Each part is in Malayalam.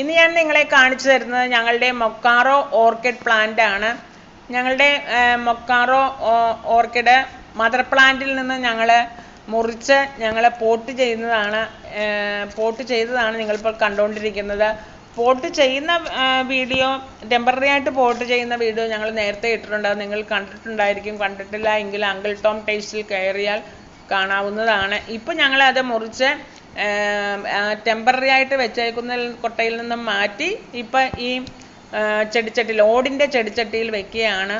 ഇന്ന് ഞാൻ നിങ്ങളെ കാണിച്ചു തരുന്നത് ഞങ്ങളുടെ മൊക്കാറോ ഓർക്കിഡ് പ്ലാന്റ് ആണ്. ഞങ്ങളുടെ മൊക്കാറോ ഓർക്കിഡ് മദർ പ്ലാന്റിൽ നിന്ന് ഞങ്ങൾ മുറിച്ച് ഞങ്ങൾ പോട്ട് ചെയ്യുന്നതാണ് പോട്ട് ചെയ്തതാണ് നിങ്ങളിപ്പോൾ കണ്ടുകൊണ്ടിരിക്കുന്നത്. പോട്ട് ചെയ്യുന്ന വീഡിയോ ടെമ്പററി ആയിട്ട് പോട്ട് ചെയ്യുന്ന വീഡിയോ ഞങ്ങൾ നേരത്തെ ഇട്ടിട്ടുണ്ട്. അത് നിങ്ങൾ കണ്ടിട്ടുണ്ടായിരിക്കും. കണ്ടിട്ടില്ല എങ്കിൽ അങ്കിൾ ടോം ടേസ്റ്റിൽ കയറിയാൽ കാണാവുന്നതാണ്. ഇപ്പം ഞങ്ങളത് മുറിച്ച് ടെമ്പററി ആയിട്ട് വെച്ചേക്കുന്ന കൊട്ടയിൽ നിന്നും മാറ്റി ഇപ്പം ഈ ചെടിച്ചട്ടി ചെടിച്ചട്ടിയിൽ ഓടിന്റെ ചെടിച്ചട്ടിയിൽ വെക്കുകയാണ്.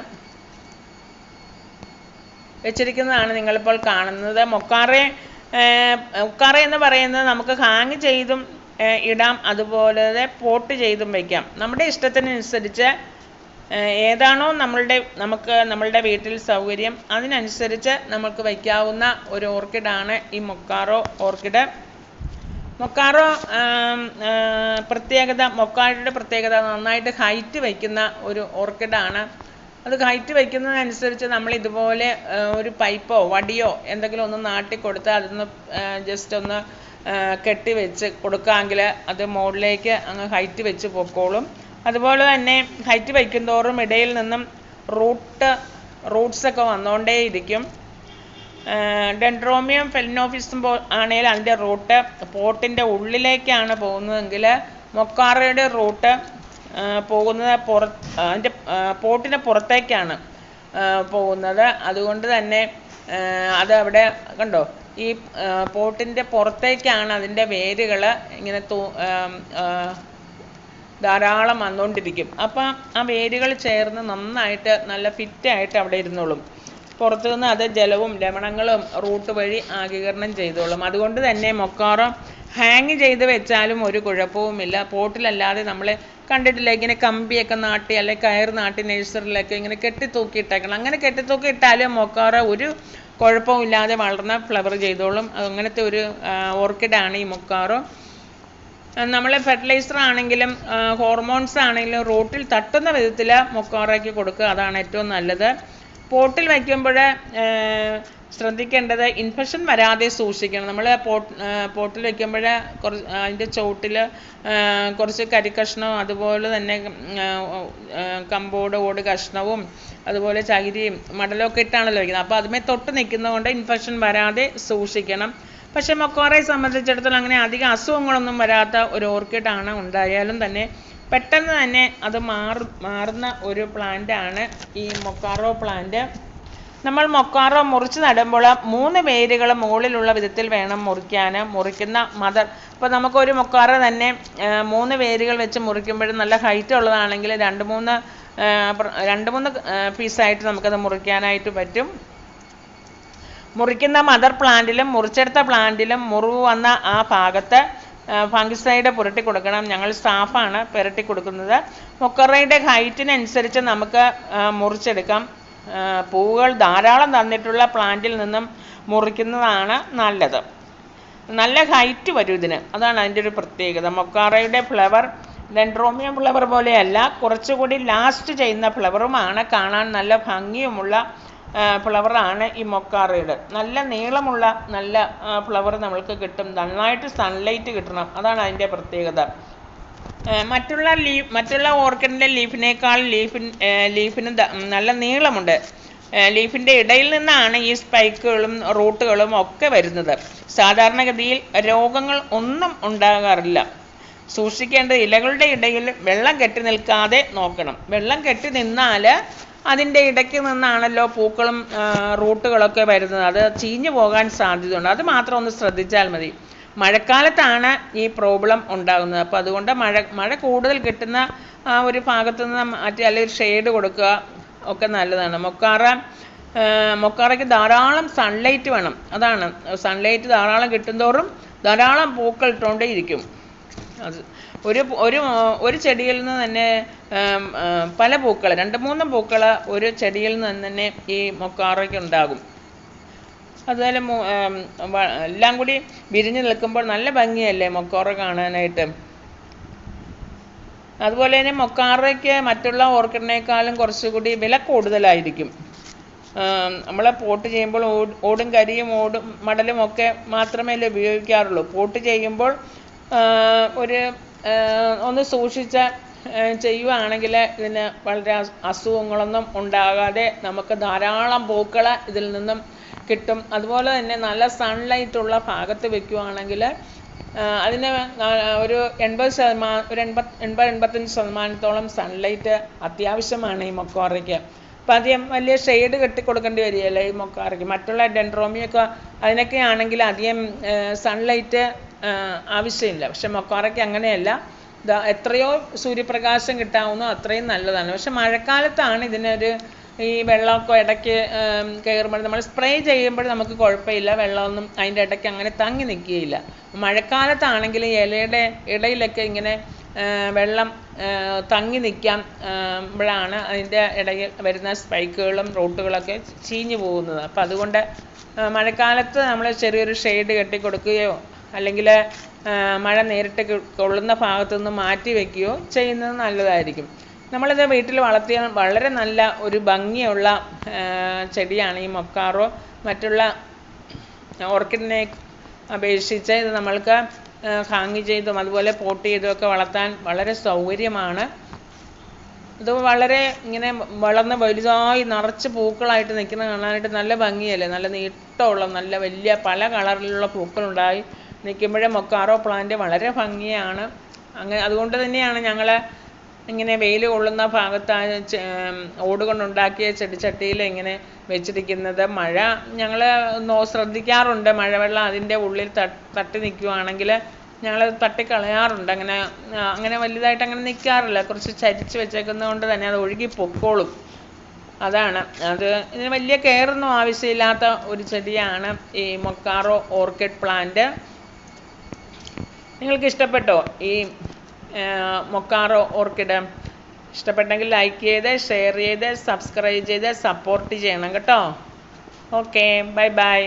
വെച്ചിരിക്കുന്നതാണ് നിങ്ങളിപ്പോൾ കാണുന്നത്. മൊക്കാറെ മൊക്കാറ എന്ന് പറയുന്നത് നമുക്ക് ഹാങ് ചെയ്തും ഇടാം അതുപോലെ പോട്ട് ചെയ്തും വയ്ക്കാം നമ്മുടെ ഇഷ്ടത്തിനനുസരിച്ച് ഏതാണോ നമ്മളുടെ നമുക്ക് നമ്മളുടെ വീട്ടിൽ സൗകര്യം അതിനനുസരിച്ച് നമുക്ക് വയ്ക്കാവുന്ന ഒരു ഓർക്കിഡാണ് ഈ മൊക്കാറോ ഓർക്കിഡ് മൊക്കാറോ പ്രത്യേകത മൊക്കാറയുടെ പ്രത്യേകത നന്നായിട്ട് ഹൈറ്റ് വയ്ക്കുന്ന ഒരു ഓർക്കിഡാണ്. അത് ഹൈറ്റ് വയ്ക്കുന്നതനുസരിച്ച് നമ്മൾ ഇതുപോലെ ഒരു പൈപ്പോ വടിയോ എന്തെങ്കിലും ഒന്ന് നാട്ടി കൊടുത്ത് അതൊന്ന് ജസ്റ്റ് ഒന്ന് കെട്ടി വെച്ച് കൊടുക്കാമെങ്കിൽ അത് മുകളിലേക്ക് അങ്ങ് ഹൈറ്റ് വെച്ച് പൊക്കോളും. അതുപോലെ തന്നെ ഹൈറ്റ് വയ്ക്കുന്തോറും ഇടയിൽ നിന്നും റൂട്ട് റൂട്ട്സൊക്കെ വന്നുകൊണ്ടേയിരിക്കും ഡെൻഡ്രോമിയം ഫെലിനോഫിസും ആണെങ്കിൽ അതിന്റെ റൂട്ട് പോട്ടിന്റെ ഉള്ളിലേക്കാണ് പോകുന്നതെങ്കിൽ മൊക്കാറയുടെ റൂട്ട് പോകുന്നത് പുറ അതിന്റെ പോട്ടിന് പുറത്തേക്കാണ് പോകുന്നത്. അതുകൊണ്ട് തന്നെ അത് അവിടെ കണ്ടോ? ഈ പോട്ടിന്റെ പുറത്തേക്കാണ് അതിന്റെ വേരുകൾ ഇങ്ങനെ തൂ ധാരാളം വന്നുകൊണ്ടിരിക്കും. അപ്പം ആ വേരുകൾ ചേർന്ന് നന്നായിട്ട് നല്ല ഫിറ്റായിട്ട് അവിടെ ഇരുന്നോളും. പുറത്തു നിന്ന് അത് ജലവും ലവണങ്ങളും റൂട്ട് വഴി ആഗീകരണം ചെയ്തോളും. അതുകൊണ്ട് തന്നെ മൊക്കാറം ഹാങ് ചെയ്ത് വെച്ചാലും ഒരു കുഴപ്പവുമില്ല. പോട്ടിലല്ലാതെ നമ്മൾ കണ്ടിട്ടില്ല ഇങ്ങനെ കമ്പിയൊക്കെ നാട്ടി അല്ലെങ്കിൽ കയർ നാട്ടി നഴ്സറിലൊക്കെ ഇങ്ങനെ കെട്ടി ഇട്ടേക്കണം അങ്ങനെ കെട്ടി തൂക്കി ഇട്ടാലും മൊക്കാറ ഒരു കുഴപ്പമില്ലാതെ വളർന്ന് ഫ്ലവർ ചെയ്തോളും. അങ്ങനത്തെ ഒരു ഓർക്കിഡാണ് ഈ മൊക്കാറോ. നമ്മൾ ഫെർട്ടിലൈസർ ആണെങ്കിലും ഹോർമോൺസ് ആണെങ്കിലും റൂട്ടിൽ തട്ടുന്ന വിധത്തിൽ മൊക്കാറയ്ക്ക് കൊടുക്കുക. അതാണ് ഏറ്റവും നല്ലത്. പോട്ടിൽ വയ്ക്കുമ്പോൾ ശ്രദ്ധിക്കേണ്ടത് ഇൻഫെക്ഷൻ വരാതെ സൂക്ഷിക്കണം. നമ്മൾ പോട്ട് പോട്ടിൽ വയ്ക്കുമ്പോൾ കുറച്ച് അതിന്റെ ചുവട്ടിൽ കുറച്ച് കരിക്കഷ്ണവും അതുപോലെ തന്നെ കമ്പോട് ഓട് കഷ്ണവും അതുപോലെ ചകിരിയും മടലൊക്കെ ഇട്ടാണല്ലോ വയ്ക്കുന്നത്. അപ്പോൾ അതുമേ തൊട്ട് നിൽക്കുന്നതുകൊണ്ട് ഇൻഫെക്ഷൻ വരാതെ സൂക്ഷിക്കണം. പക്ഷേ മൊക്കോറയെ സംബന്ധിച്ചിടത്തോളം അങ്ങനെ അധികം അസുഖങ്ങളൊന്നും വരാത്ത ഒരു ഓർക്കിഡാണ് ഉണ്ടായാലും തന്നെ പെട്ടെന്ന് തന്നെ അത് മാറും മാറുന്ന ഒരു ആണ് ഈ മൊക്കാറോ പ്ലാന്റ് നമ്മൾ മൊക്കാറോ മുറിച്ച് നടുമ്പോൾ മൂന്ന് വേരുകൾ മുകളിലുള്ള വിധത്തിൽ വേണം മുറിക്കാൻ മുറിക്കുന്ന മദർ ഇപ്പോൾ നമുക്കൊരു മൊക്കാറോ തന്നെ മൂന്ന് വേരുകൾ വെച്ച് മുറിക്കുമ്പോഴും നല്ല ഹൈറ്റ് ഉള്ളതാണെങ്കിൽ രണ്ട് മൂന്ന് രണ്ട് മൂന്ന് പീസായിട്ട് നമുക്കത് മുറിക്കാനായിട്ട് പറ്റും. മുറിക്കുന്ന മദർ പ്ലാന്റിലും മുറിച്ചെടുത്ത പ്ലാന്റിലും മുറിവ് വന്ന ആ ഭാഗത്ത് ഫംഗിസൈഡ് പുരട്ടി കൊടുക്കണം. ഞങ്ങൾ സ്റ്റാഫാണ് പുരട്ടി കൊടുക്കുന്നത്. മൊക്കറയുടെ ഹൈറ്റിനനുസരിച്ച് നമുക്ക് മുറിച്ചെടുക്കാം. പൂവുകൾ ധാരാളം തന്നിട്ടുള്ള പ്ലാന്റിൽ നിന്നും മുറിക്കുന്നതാണ് നല്ലത്. നല്ല ഹൈറ്റ് വരും ഇതിന്. അതാണ് അതിന്റെ ഒരു പ്രത്യേകത. മൊക്കാറയുടെ ഫ്ലവർ ഡെൻഡ്രോമിയം ഫ്ലവർ പോലെയല്ല കുറച്ചുകൂടി ലാസ്റ്റ് ചെയ്യുന്ന ഫ്ലവറുമാണ് കാണാൻ നല്ല ഭംഗിയുമുള്ള ഫ്ലവറാണ് ഈ മൊക്കാറയുടെ നല്ല നീളമുള്ള നല്ല ഫ്ലവർ നമ്മൾക്ക് കിട്ടും. നന്നായിട്ട് സൺലൈറ്റ് കിട്ടണം. അതാണ് അതിന്റെ പ്രത്യേകത. മറ്റുള്ള ലീഫ് മറ്റുള്ള ഓർക്കിഡിന്റെ ലീഫിനേക്കാൾ ലീഫിൻ ലീഫിന് നല്ല നീളമുണ്ട്. ലീഫിന്റെ ഇടയിൽ നിന്നാണ് ഈ സ്പൈക്കുകളും റൂട്ടുകളും ഒക്കെ വരുന്നത്. സാധാരണഗതിയിൽ രോഗങ്ങൾ ഒന്നും ഉണ്ടാകാറില്ല. സൂക്ഷിക്കേണ്ട ഇലകളുടെ ഇടയിൽ വെള്ളം കെട്ടി നിൽക്കാതെ നോക്കണം. വെള്ളം കെട്ടി നിന്നാൽ അതിന്റെ ഇടയ്ക്ക് നിന്നാണല്ലോ പൂക്കളും റൂട്ടുകളൊക്കെ വരുന്നത്. അത് ചീഞ്ഞു പോകാൻ സാധ്യതയുണ്ട്. അത് മാത്രം ഒന്ന് ശ്രദ്ധിച്ചാൽ മതി. മഴക്കാലത്താണ് ഈ പ്രോബ്ലം ഉണ്ടാകുന്നത്. അപ്പോൾ അതുകൊണ്ട് മഴ മഴ കൂടുതൽ കിട്ടുന്ന ആ ഒരു ഭാഗത്ത് നിന്ന് മാറ്റി അല്ലെങ്കിൽ ഷെയ്ഡ് കൊടുക്കുക ഒക്കെ നല്ലതാണ്. മൊക്കാറ മൊക്കാറയ്ക്ക് ധാരാളം സൺലൈറ്റ് വേണം. അതാണ്. സൺലൈറ്റ് ധാരാളം കിട്ടുന്തോറും ധാരാളം പൂക്കൾ ഇട്ടുകൊണ്ടേ ഇരിക്കും അത് ഒരു ഒരു ഒരു ചെടിയിൽ നിന്ന് തന്നെ പല പൂക്കൾ രണ്ട് മൂന്ന് പൂക്കൾ ഒരു ചെടിയിൽ നിന്ന് തന്നെ ഈ മൊക്കാറയ്ക്ക് ഉണ്ടാകും. അതുപോലെ എല്ലാം കൂടി വിരിഞ്ഞു നിൽക്കുമ്പോൾ നല്ല ഭംഗിയല്ലേ മൊക്കാറ കാണാനായിട്ട്? അതുപോലെ തന്നെ മൊക്കാറയ്ക്ക് മറ്റുള്ള ഓർക്കിഡിനേക്കാളും കുറച്ചുകൂടി വില കൂടുതലായിരിക്കും. നമ്മൾ പോട്ട് ചെയ്യുമ്പോൾ ഓട്- കരിയും ഓടും മടലും ഒക്കെ മാത്രമേ ഉപയോഗിക്കാറുള്ളൂ. പോട്ട് ചെയ്യുമ്പോൾ ഒരു ഒന്ന് സൂക്ഷിച്ച് ചെയ്യുകയാണെങ്കിൽ ഇതിന് വളരെ അസു- അസുഖങ്ങളൊന്നും ഉണ്ടാകാതെ നമുക്ക് ധാരാളം പൂക്കൾ ഇതിൽ നിന്നും കിട്ടും. അതുപോലെ തന്നെ നല്ല സൺലൈറ്റ് ഉള്ള ഭാഗത്ത് വെക്കുകയാണെങ്കിൽ അതിന് ഒരു എൺപത് ശതമാനം ഒരു എൺപത് എൺപത് എൺപത്തഞ്ച് ശതമാനത്തോളം സൺലൈറ്റ് അത്യാവശ്യമാണ് ഈ മൊക്കോറയ്ക്ക് അപ്പം അധികം വലിയ ഷെയ്ഡ് കെട്ടി കൊടുക്കേണ്ടി വരികയില്ല ഈ മൊക്കാറയ്ക്ക് മറ്റുള്ള ഡെൻഡ്രോമിയൊക്കെ അതിനൊക്കെ ആണെങ്കിൽ അധികം സൺലൈറ്റ് ആവശ്യമില്ല. പക്ഷെ മൊക്കാറയ്ക്ക് അങ്ങനെയല്ല. എത്രയോ സൂര്യപ്രകാശം കിട്ടാവുന്നോ അത്രയും നല്ലതാണ്. പക്ഷെ മഴക്കാലത്താണ് ഇതിനൊരു ഈ വെള്ളമൊക്കെ ഇടയ്ക്ക് കയറുമ്പോൾ നമ്മൾ സ്പ്രേ ചെയ്യുമ്പോൾ നമുക്ക് കുഴപ്പമില്ല. വെള്ളമൊന്നും അതിന്റെ ഇടയ്ക്ക് അങ്ങനെ തങ്ങി നിൽക്കുകയില്ല. മഴക്കാലത്താണെങ്കിൽ ഇലയുടെ ഇടയിലൊക്കെ ഇങ്ങനെ വെള്ളം തങ്ങി നിൽക്കാം മ്പോഴാണ് അതിന്റെ ഇടയിൽ വരുന്ന സ്പൈക്കുകളും റൂട്ടുകളൊക്കെ ചീഞ്ഞു പോകുന്നത്. അപ്പം അതുകൊണ്ട് മഴക്കാലത്ത് നമ്മൾ ചെറിയൊരു ഷെയ്ഡ് കെട്ടി കൊടുക്കുകയോ അല്ലെങ്കിൽ മഴ നേരിട്ട് കൊള്ളുന്ന ഭാഗത്തു നിന്ന് മാറ്റി വെക്കുകയോ ചെയ്യുന്നത് നല്ലതായിരിക്കും. നമ്മളിത് വീട്ടിൽ വളർത്തിയാൽ വളരെ നല്ല ഒരു ഭംഗിയുള്ള ചെടിയാണ് ഈ മൊക്കാറോ മറ്റുള്ള ഓർക്കിഡിനെ അപേക്ഷിച്ച് ഇത് നമ്മൾക്ക് ഹാങ് ചെയ്തും അതുപോലെ പോട്ട് ചെയ്തും ഒക്കെ വളർത്താൻ വളരെ സൗകര്യമാണ്. ഇത് വളരെ ഇങ്ങനെ വളർന്ന് വലുതായി നിറച്ച് പൂക്കളായിട്ട് നിൽക്കുന്ന കാണാനായിട്ട് നല്ല ഭംഗിയല്ലേ? നല്ല നീട്ടമുള്ള നല്ല വലിയ പല കളറിലുള്ള പൂക്കളുണ്ടായി. നിൽക്കുമ്പോഴേ മൊക്കാറോ പ്ലാന്റ് വളരെ ഭംഗിയാണ്. അങ്ങനെ അതുകൊണ്ട് തന്നെയാണ് ഞങ്ങൾ ഇങ്ങനെ വെയിൽ കൊള്ളുന്ന ഭാഗത്ത് ഓട് കൊണ്ടുണ്ടാക്കിയ ചെടിച്ചട്ടിയിൽ ഇങ്ങനെ വെച്ചിരിക്കുന്നത്. മഴ ഞങ്ങൾ ശ്രദ്ധിക്കാറുണ്ട്. മഴവെള്ളം അതിന്റെ ഉള്ളിൽ തട്ട് നിൽക്കുവാണെങ്കിൽ ഞങ്ങൾ തട്ടിക്കളയാറുണ്ട്. അങ്ങനെ അങ്ങനെ വലുതായിട്ട് അങ്ങനെ നിൽക്കാറില്ല. കുറച്ച് ചരിച്ച് വെച്ചേക്കുന്നത് കൊണ്ട് തന്നെ അത് ഒഴുകി പൊക്കോളും. അതാണ്. അത് ഇതിന് വലിയ കെയറൊന്നും ആവശ്യമില്ലാത്ത ഒരു ചെടിയാണ് ഈ മൊക്കാറോ ഓർക്കിഡ് പ്ലാന്റ്. നിങ്ങൾക്ക് ഇഷ്ടപ്പെട്ടോ ഈ മൊക്കാറോ ഓർക്കിഡ് ഇഷ്ടപ്പെട്ടെങ്കിൽ ലൈക്ക് ചെയ്ത് ഷെയർ ചെയ്ത് സബ്സ്ക്രൈബ് ചെയ്ത് സപ്പോർട്ട് ചെയ്യണം കേട്ടോ. Okay bye bye